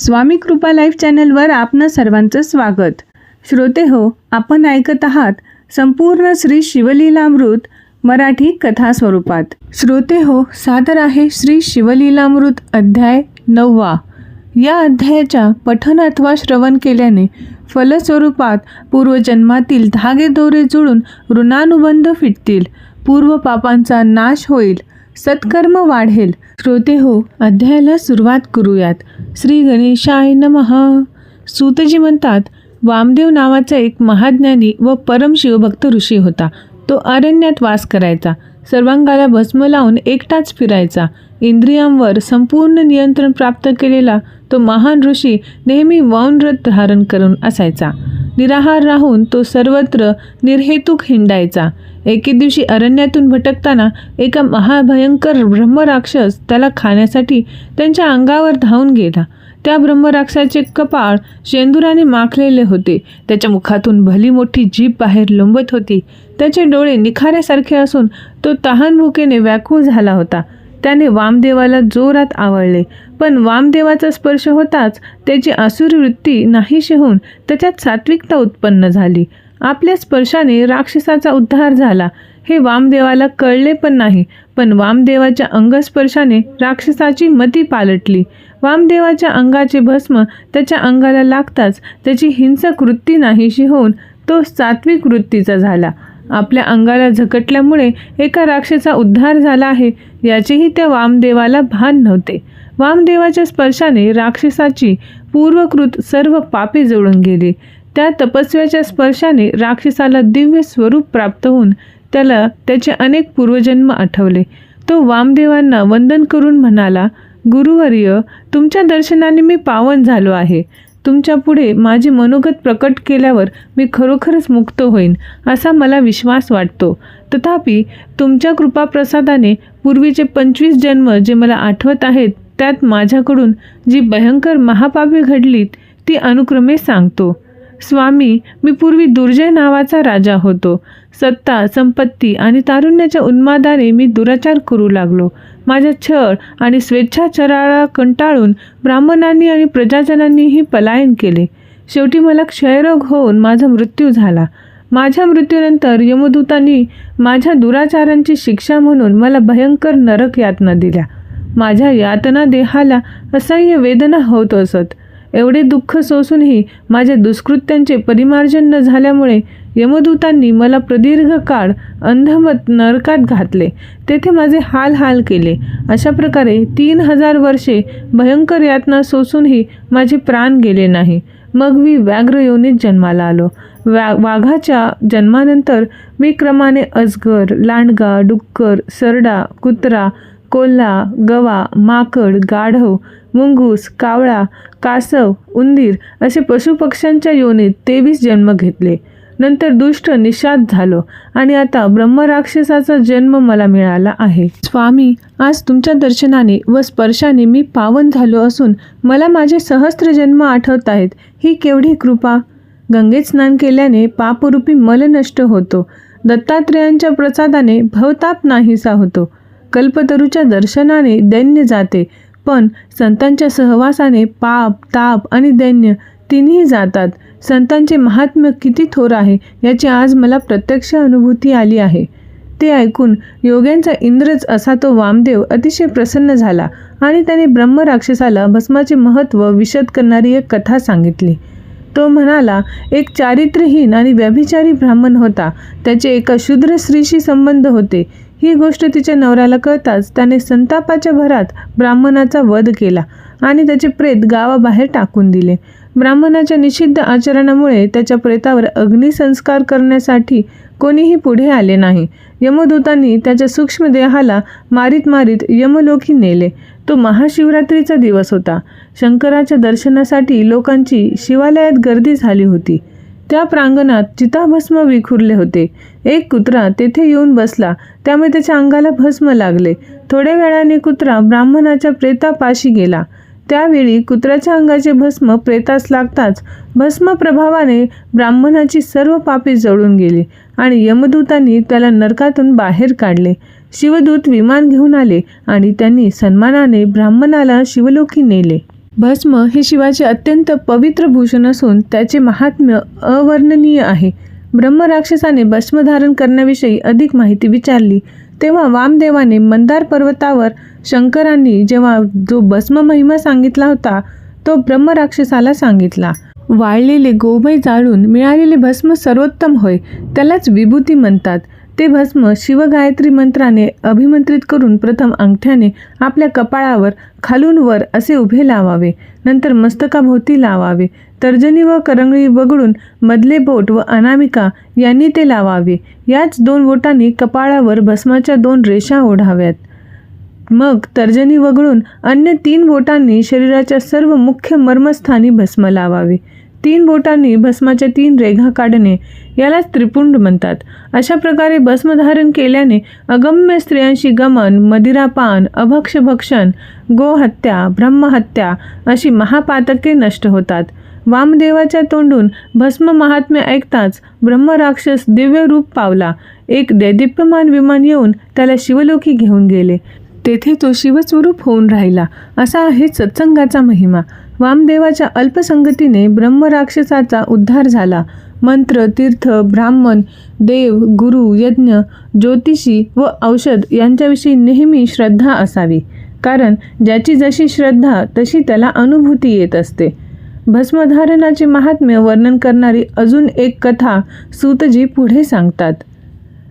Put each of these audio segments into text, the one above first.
स्वामी कृपा लाईव्ह चॅनलवर आपणं सर्वांचं स्वागत. श्रोते हो आपण ऐकत आहात संपूर्ण श्री शिवलीलामृत मराठी कथा स्वरूपात श्रोते हो सादर आहे श्री शिवलीलामृत अध्याय नववा. या अध्यायाच्या पठन अथवा श्रवण केल्याने फलस्वरूपात पूर्वजन्मातील धागेदोरे जुळून ऋणानुबंध फिटतील. पूर्व पापांचा नाश होईल. सत्कर्म वाढेल. श्रोते हो अध्यायाला सुरुवात करूयात. श्री गणेशाय नमः. सूतजी म्हणतात वामदेव नावाचा एक महाज्ञानी व परम शिवभक्त ऋषी होता. तो अरण्यात वास करायचा. सर्वांगाला भस्म लावून एकटाच फिरायचा. इंद्रियांवर संपूर्ण नियंत्रण प्राप्त केलेला तो महान ऋषी नेहमी मौन व्रत धारण करून असायचा. निराहार राहून तो सर्वत्र निर्हेतुक हिंडायचा. एके दिवशी अरण्यातून भटकताना एका महाभयंकर ब्रह्मराक्षस त्याला खाण्यासाठी त्यांच्या अंगावर धावून गेला. त्या ब्रह्मराक्षाचे कपाळ शेंदुराने माखलेले होते. त्याच्या मुखातून भली मोठी जीभ बाहेर लोंबत होती. त्याचे डोळे निखाऱ्यासारखे असून तो तहान भुकेने व्याकुळ झाला होता. त्याने वामदेवाला जोरात आवडले पण वामदेवाचा स्पर्श होताच त्याची असुरवृत्ती नाहीशी होऊन त्याच्यात सात्विकता उत्पन्न झाली. आपल्या स्पर्शाने राक्षसाचा उद्धार झाला. हे वामदेवाला कळले पण नाही पण वामदेवाच्या अंगस्पर्शाने राक्षसाची मती पालटली. वामदेवाच्या अंगाचे भस्म त्याच्या अंगाला लागताच त्याची हिंसक वृत्ती नाहीशी होऊन तो सात्विक वृत्तीचा झाला. आपल्या अंगाला झकटल्यामुळे एका राक्षसा उद्धार झाला आहे याचेही त्या वामदेवाला भान नव्हते. वामदेवाच्या स्पर्शाने राक्षसाची पूर्वकृत सर्व पापे जोडून गेली. त्या तपस्व्याच्या स्पर्शाने राक्षसाला दिव्य स्वरूप प्राप्त होऊन त्याला त्याचे अनेक पूर्वजन्म आठवले. तो वामदेवांना वंदन करून म्हणाला गुरुवर्य तुमच्या दर्शनाने मी पावन झालो आहे. तुमच्यापुढे माझे मनोगत प्रकट केल्यावर मी खरोखरच मुक्त होईन असा मला विश्वास वाटतो. तथापि तुमच्या कृपाप्रसादाने पूर्वीचे पंचवीस जन्म जे मला आठवत आहेत त्यात माझ्याकडून जी भयंकर महापापी घडलीत ती अनुक्रमे सांगतो. स्वामी मी पूर्वी दुर्जय नावाचा राजा होतो. सत्ता संपत्ती आणि तारुण्याच्या उन्मादाने मी दुराचार करू लागलो. माझ्या छळ आणि स्वेच्छाचाराला कंटाळून ब्राह्मणांनी आणि प्रजाजनांनीही पलायन केले. शेवटी मला क्षयरोग होऊन माझा मृत्यू झाला. माझ्या मृत्यूनंतर यमदूतांनी माझ्या दुराचारांची शिक्षा म्हणून मला भयंकर नरक यातना दिल्या. माझ्या यातना देहाला असह्य वेदना होत असत. एवढे दुःख सोसूनही माझ्या दुष्कृत्यांचे परिमार्जन न झाल्यामुळे यमदूतांनी मला प्रदीर्घ काळ अंधमत नरकात घातले. तेथे माझे हाल हाल केले. अशा प्रकारे तीन हजार वर्षे भयंकर यातना सोसूनही माझे प्राण गेले नाही. मग मी व्याघ्र योनीत जन्माला आलो. व्या वाघाच्या जन्मानंतर मी क्रमाने अजगर लांडगा डुक्कर सरडा कुत्रा कोल्हा गवा माकड गाढव मुंगूस कावळा कासव उंदीर असे पशुपक्ष्यांच्या योनीत तेवीस जन्म घेतले. नंतर दुष्ट निषाद झालो आणि आता ब्रह्मराक्षसाचा जन्म मला मिळाला आहे. स्वामी आज तुमच्या दर्शनाने व स्पर्शाने मी पावन झालो असून मला माझे सहस्त्र जन्म आठवत आहेत. ही केवढी कृपा? गंगेत स्नान केल्याने पापरूपी मल नष्ट होतो. दत्तात्रेयांच्या प्रसादाने भवताप नाहीसा होतो. कल्पतरूच्या दर्शनाने दैन्य जाते पण संतांच्या सहवासाने पाप ताप आणि दैन्य तिन्ही जातात. संतांचे महात्म्य किती थोर आहे याची आज मला प्रत्यक्ष अनुभूती आली आहे. ते ऐकून योग्यांचा इंद्रच असा तो वामदेव अतिशय प्रसन्न झाला आणि त्याने ब्रह्मराक्षसाला भस्माचे महत्त्व विशद करणारी एक कथा सांगितली. तो म्हणाला एक चारित्र्यहीन आणि व्यभिचारी ब्राह्मण होता. त्याचे एका शूद्र स्त्रीशी संबंध होते. ही गोष्ट तिच्या नवऱ्याला कळताच त्याने संतापाच्या भरात ब्राह्मणाचा वध केला आणि त्याचे प्रेत गावाबाहेर टाकून दिले. ब्राह्मणाच्या निषिद्ध आचरणामुळे त्याच्या प्रेतावर अग्निसंस्कार करण्यासाठी कोणीही पुढे आले नाही. यमदूतांनी त्याच्या सूक्ष्म देहाला मारीत मारीत यमलोकी नेले. तो महाशिवरात्रीचा दिवस होता. शंकराच्या दर्शनासाठी लोकांची शिवालयात गर्दी झाली होती. त्या प्रांगणात चिताभस्म विखुरले होते. एक कुत्रा तेथे येऊन बसला. त्यामुळे त्याच्या अंगाला भस्म लागले. थोड्या वेळाने कुत्रा ब्राह्मणाच्या प्रेतापाशी गेला. त्यावेळी कुत्र्याच्या अंगाचे भस्म प्रेतास लागताच भस्म प्रभावाने ब्राह्मणाची सर्व पापे जळून गेली आणि यमदूतांनी त्याला नरकातून बाहेर काढले. शिवदूत विमान घेऊन आले आणि त्यांनी सन्मानाने ब्राह्मणाला शिवलोकी नेले. भस्म हे शिवाचे अत्यंत पवित्र भूषण असून त्याचे महात्म्य अवर्णनीय आहे. ब्रह्मराक्षसाने भस्म धारण करण्याविषयी अधिक माहिती विचारली. तेव्हा वामदेवाने मंदार पर्वतावर शंकरांनी जेव्हा जो भस्म महिमा सांगितला होता तो ब्रह्मराक्षसाला सांगितला. वाळलेले गोमय जाळून मिळालेले भस्म सर्वोत्तम होय त्यालाच विभूती म्हणतात. ते भस्म शिवगायत्री मंत्राने अभिमंत्रित करून प्रथम अंगठ्याने आपल्या कपाळावर खालून वर असे उभे लावावे. नंतर मस्तकाभोवती लावावे. तर्जनी व करंगळी वगळून मधले बोट व अनामिका यांनी ते लावावे. याच दोन बोटांनी कपाळावर भस्माच्या दोन रेषा ओढाव्यात. मग तर्जनी वगळून अन्य तीन बोटांनी शरीराच्या सर्व मुख्य मर्मस्थानी भस्म लावावे. तीन बोटांनी भस्माच्या तीन रेघा काढणे यालाच त्रिपुंड म्हणतात. अशा प्रकारे भस्मधारण केल्याने अगम्य स्त्रियांशी गमन मदिरापान अभक्षभक्षण गोहत्या ब्रह्महत्या अशी महापातके नष्ट होतात. वामदेवाच्या तोंडून भस्म महात्म्य ऐकताच ब्रह्मराक्षस दिव्य रूप पावला. एक दैदिप्यमान विमान येऊन त्याला शिवलोकी घेऊन गेले. तेथे तो शिवस्वरूप होऊन राहिला. असा आहे सत्संगाचा महिमा. वामदेवाच्या अल्पसंगतीने ब्रह्मराक्षसाचा उद्धार झाला. मंत्र तीर्थ ब्राह्मण देव गुरु यज्ञ ज्योतिषी व औषध यांच्याविषयी नेहमी श्रद्धा असावी. कारण ज्याची जशी श्रद्धा तशी त्याला अनुभूती येत असते. भस्मधारणाचे महात्म्य वर्णन करणारी अजून एक कथा सूतजी पुढे सांगतात.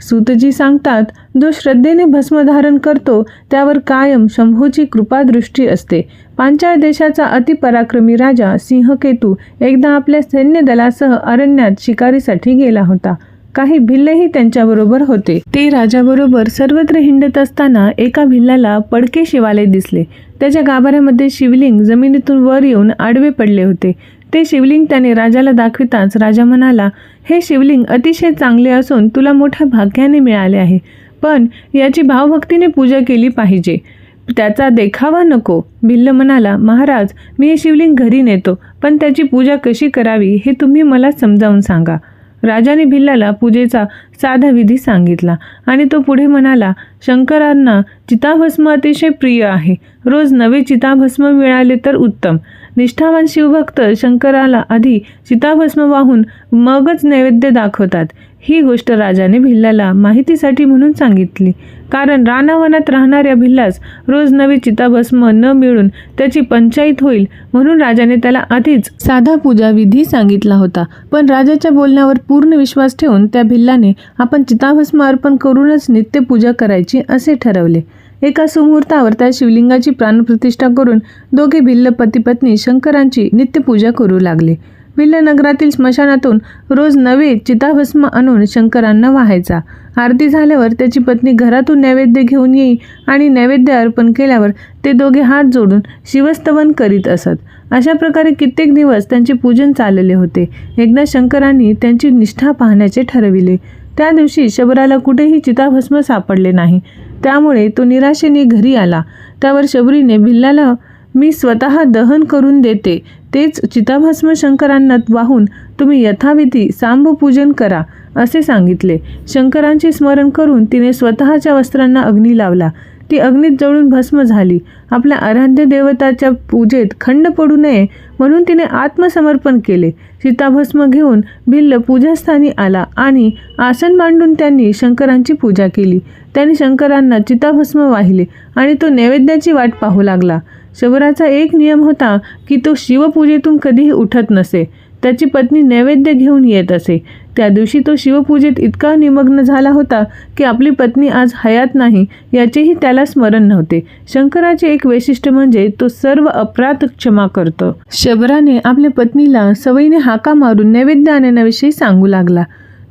सूतजी सांगतात जो श्रद्धेने भस्मधारण करतो त्यावर कायम शंभूची कृपादृष्टी असते. पांचाळ देशाचा अतिपराक्रमी राजा सिंहकेतू एकदा आपल्या सैन्य दलासह अरण्यात शिकारीसाठी गेला होता. काही भिल्लही त्यांच्याबरोबर होते. ते राजाबरोबर सर्वत्र हिंडत असताना एका भिल्लाला पडके शिवाले दिसले. त्याच्या गाभाऱ्यामध्ये शिवलिंग जमिनीतून वर येऊन आडवे पडले होते. ते शिवलिंग त्याने राजाला दाखविताच राजा म्हणाला हे शिवलिंग अतिशय चांगले असून तुला मोठ्या भाग्याने मिळाले आहे. पण याची भावभक्तीने पूजा केली पाहिजे. त्याचा देखावा नको. भिल्ल म्हणाला महाराज मी हे शिवलिंग घरी नेतो पण त्याची पूजा कशी करावी हे तुम्ही मला समजावून सांगा. राजाने भिल्लाला पूजेचा साधा विधी सांगितला आणि तो पुढे म्हणाला शंकरांना चिताभस्म अतिशय प्रिय आहे. रोज नवे चिताभस्म मिळाले तर उत्तम. निष्ठावान शिवभक्त शंकराला आधी चिताभस्म वाहून मगच नैवेद्य दाखवतात. ही गोष्ट राजाने भिल्लाला माहितीसाठी म्हणून सांगितली. कारण रानावनात राहणाऱ्या भिल्लास रोज नवी चिताभस्म न मिळून त्याची पंचायत होईल म्हणून राजाने त्याला आधीच साधा पूजा विधी सांगितला होता. पण राजाच्या बोलण्यावर पूर्ण विश्वास ठेवून त्या भिल्लाने आपण चिताभस्म अर्पण करूनच नित्यपूजा करायची असे ठरवले. एका सुमुहूर्तावर त्या शिवलिंगाची प्राणप्रतिष्ठा करून दोघे भिल्ल पती पत्नी शंकरांची नित्यपूजा करू लागले. विल्लनगरातील स्मशानातून रोज नवे चिताभस्म आणून शंकरांना व्हायचा. आरती झाल्यावर त्याची पत्नी घरातून नैवेद्य घेऊन येई आणि नैवेद्य अर्पण केल्यावर ते दोघे हात जोडून शिवस्तवन करीत असत. अशा प्रकारे कित्येक दिवस त्यांचे पूजन चालले होते. एकदा शंकरांनी त्यांची निष्ठा पाहण्याचे ठरविले. त्या दिवशी शबराला कुठेही चिताभस्म सापडले नाही. त्यामुळे तो निराशेने घरी आला. त्यावर शबरीने भिल्लाला मी स्वतः दहन करून देते. तेच चिताभस्म शंकरांना वाहून तुम्ही यथाविधी सांबपूजन करा असे सांगितले. शंकरांचे स्मरण करून तिने स्वतःच्या वस्त्रांना अग्नी लावला. ती अग्नीत जळून भस्म झाली. आपल्या आराध्य देवताच्या पूजेत खंड पडू नये म्हणून तिने आत्मसमर्पण केले. सीताभस्म घेऊन भिल्ल पूजास्थानी आला आणि आसन मांडून त्यांनी शंकरांची पूजा केली. त्यांनी शंकरांना चिताभस्म वाहिले आणि तो नैवेद्याची वाट पाहू लागला. शबराचा एक नियम होता की तो शिवपूजेतून कधीही उठत नसे. त्याची पत्नी नैवेद्य घेऊन येत असे. त्या दिवशी तो शिवपूजेत इतका निमग्न झाला होता की आपली पत्नी आज हयात नाही याचेही त्याला स्मरण नव्हते. शंकराचे एक वैशिष्ट्य म्हणजे तो सर्व अपराध क्षमा करतो. शबराने आपल्या पत्नीला सवयीने हाका मारून नैवेद्य आणण्याविषयी सांगू लागला.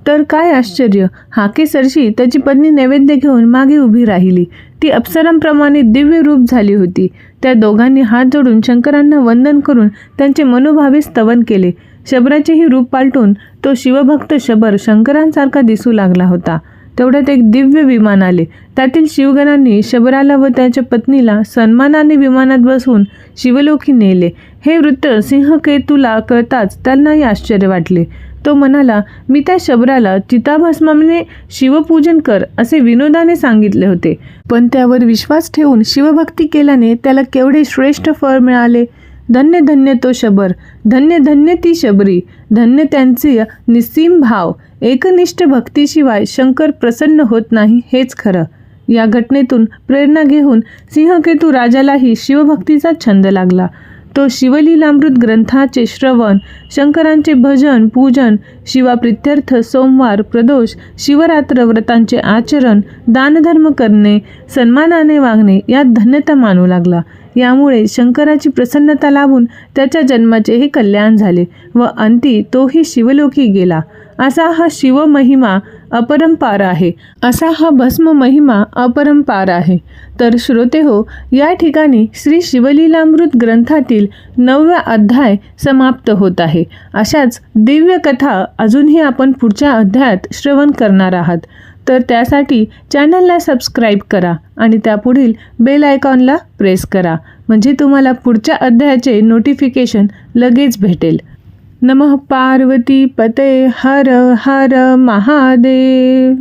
तर काय आश्चर्य हाकेसरशी त्याची पत्नी नैवेद्य घेऊन मागे उभी राहिली. ती अप्सरांप्रमाणे दिव्य रूप झाली होती. त्या दोघांनी हात जोडून शंकरांना वंदन करून त्यांचे मनोभावे स्तवन केले. शबराचेही रूप पालटून तो शिवभक्त शबर शंकरांसारखा दिसू लागला होता. तेवढ्यात एक दिव्य विमान आले. त्यातील शिवगणांनी शबराला व त्याच्या पत्नीला सन्मानाने विमानात बसवून शिवलोकी नेले. हे वृत्त सिंहकेतूला कळताच त्यांनाही आश्चर्य वाटले. तो म्हणाला मी त्या शबराला चिताभस्माने शिवपूजन कर असे विनोदाने सांगितले होते. पण त्यावर विश्वास ठेवून शिवभक्ती केल्याने त्याला केवढे श्रेष्ठ फळ मिळाले? धन्य धन्य तो शबर धन्य धन्य ती शबरी धन्य त्यांचे निस्सीम भाव. एकनिष्ठ भक्तीशिवाय शंकर प्रसन्न होत नाही हेच खरं. या घटनेतून प्रेरणा घेऊन सिंहकेतू राजालाही शिवभक्तीचा छंद लागला. तो शिवलीलामृत ग्रंथाचे श्रवण शंकरांचे भजन पूजन शिवाप्रित्यर्थ सोमवार प्रदोष शिवरात्र व्रतांचे आचरण दानधर्म करणे सन्मानाने वागणे यात धन्यता मानू लागला. यामुळे शंकराची प्रसन्नता लाभून त्याच्या जन्माचेही कल्याण झाले व अंती तोही शिवलोकी गेला. असा हा शिवमहिमा अपरंपार आहे. असा हा भस्म महिमा अपरंपार आहे. तर श्रोते हो या ठिकाणी श्री शिवलीलामृत ग्रंथातील नववा अध्याय समाप्त होत आहे. अशाच दिव्य कथा अजूनही आपण पुढच्या अध्यायात श्रवण करणार आहात. तर त्यासाठी चॅनलला सबस्क्राईब करा आणि त्यापुढील बेल आयकॉनला प्रेस करा म्हणजे तुम्हाला पुढच्या अध्यायाचे नोटिफिकेशन लगेच भेटेल. नमः पार्वती पते हर हर महादेव.